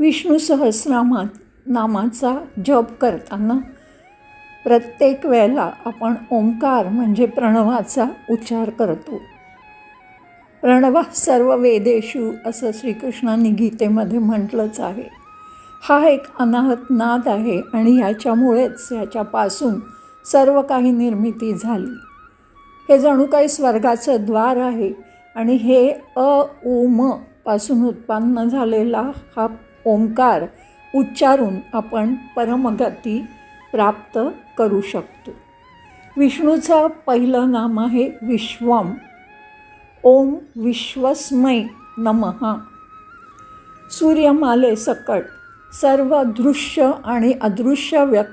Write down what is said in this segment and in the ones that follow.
विष्णू सहस्रामात नामाचा जप करताना प्रत्येक वेळेला आपण ओंकार म्हणजे प्रणवाचा उच्चार करतो. प्रणव सर्व वेदेशू असं श्रीकृष्णांनी गीतेमध्ये म्हटलंच आहे. हा एक अनाहत नाद आहे आणि याच्यामुळेच याच्यापासून सर्व काही निर्मिती झाली. हे जणू काही स्वर्गाचं द्वार आहे आणि हे अ उ म पासून उत्पन्न झालेला हा ओंकार उच्चारून आपण परमगती प्राप्त करू शकतो. विष्णूचं पहिलं नाम आहे विश्वम. ओम विश्वस्मय नमः. सूर्यमाले सकट सर्व दृश्य आणि अदृश्य व्यक्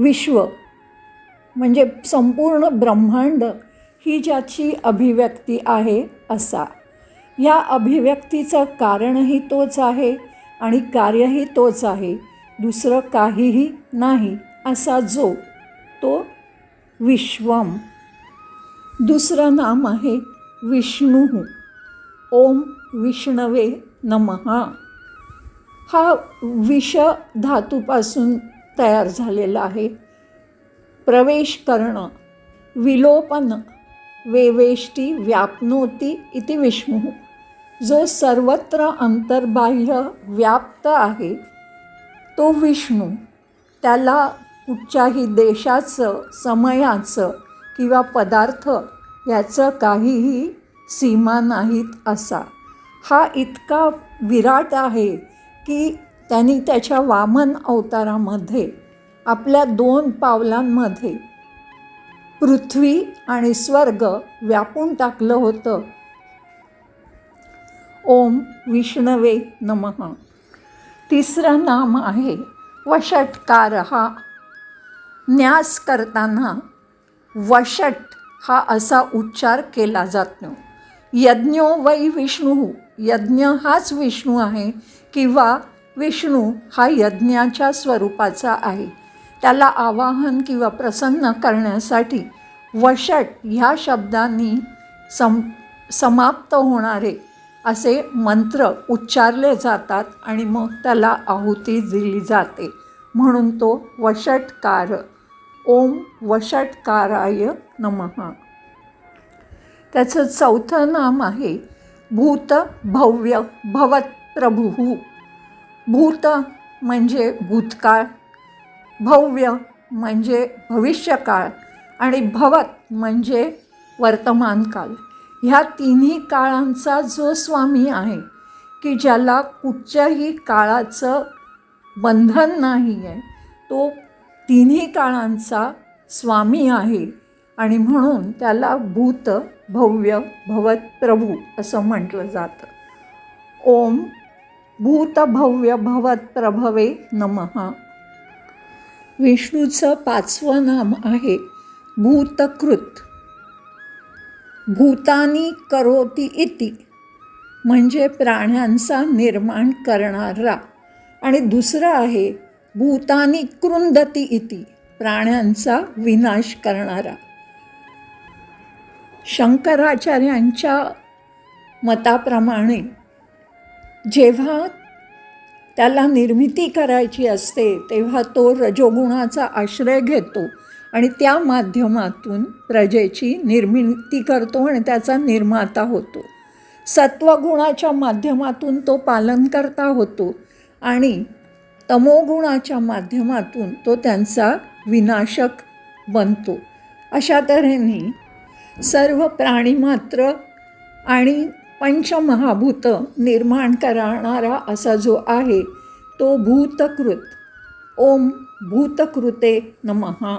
विश्व म्हणजे संपूर्ण ब्रह्मांड ही ज्याची अभिव्यक्ती आहे असा. या अभिव्यक्तीचं कारणही तोच आहे आणि कार्यही तोच आहे. दुसरं काहीही नाही असा जो तो विश्वम. दुसरं नाम आहे विष्णू. ओम विष्णवे नमहा हा विष धातूपासून तयार झालेला आहे. प्रवेश करणं विलोपन वेवेष्टी व्यापनोती इति विष्णू. जो सर्वत्र अंतर्बाह्य व्याप्त आहे तो विष्णू. त्याला कुठच्याही देशाचं समयाचं किंवा पदार्थ याचं काहीही सीमा नाहीत असा. हा इतका विराट आहे की त्यांनी त्याच्या वामन अवतारामध्ये आपल्या दोन पावलांमध्ये पृथ्वी आणि स्वर्ग व्यापून टाकलं होतं. ओम विष्णवे नमः. तिसरं नाम आहे वषटकार. हा न्यास करताना वषट हा असा उच्चार केला जातो. यज्ञो वै विष्णू. यज्ञ हाच विष्णू आहे किंवा विष्णू हा यज्ञाच्या स्वरूपाचा आहे. त्याला आवाहन किंवा प्रसन्न करण्यासाठी वषट ह्या शब्दांनी सम समाप्त होणारे असे मंत्र उच्चारले जातात आणि मग त्याला आहुती दिली जाते. म्हणून तो वषटकार. ओम वषटकाराय नमः. त्याचं चौथं नाम आहे भूत भव्य भवत प्रभू भूत म्हणजे भूतकाळ भव्य म्हणजे भविष्यकाळ आणि भवत म्हणजे वर्तमानकाल ह्या तिन्ही काळांचा जो स्वामी आहे की ज्याला कुठच्याही काळाचं बंधन नाही आहे तो तिन्ही काळांचा स्वामी आहे. आणि म्हणून त्याला भूत भव्य भवत प्रभू असं म्हटलं जातं. ओम भूत भव्य भवत प्रभवे नमः. विष्णूचं पाचवं नाम आहे भूतकृत. भूतानी करोती इति म्हणजे प्राण्यांचा निर्माण करणारा. आणि दुसरं आहे भूतानी कृंदती इति प्राण्यांचा विनाश करणारा. शंकराचार्यांच्या मताप्रमाणे जेव्हा त्याला निर्मिती करायची असते तेव्हा तो रजोगुणाचा आश्रय घेतो. आणि त्या माध्यमातून प्रजेची निर्मिती करतो आणि त्याचा निर्माता होतो. सत्वगुणाच्या माध्यमातून तो पालनकर्ता होतो आणि तमोगुणाच्या माध्यमातून तो त्यांचा विनाशक बनतो. अशा तऱ्हेने सर्व प्राणीमात्र आणि पंचमहाभूत निर्माण करणारा असा जो आहे तो भूतकृत. ओम भूतकृते नमः.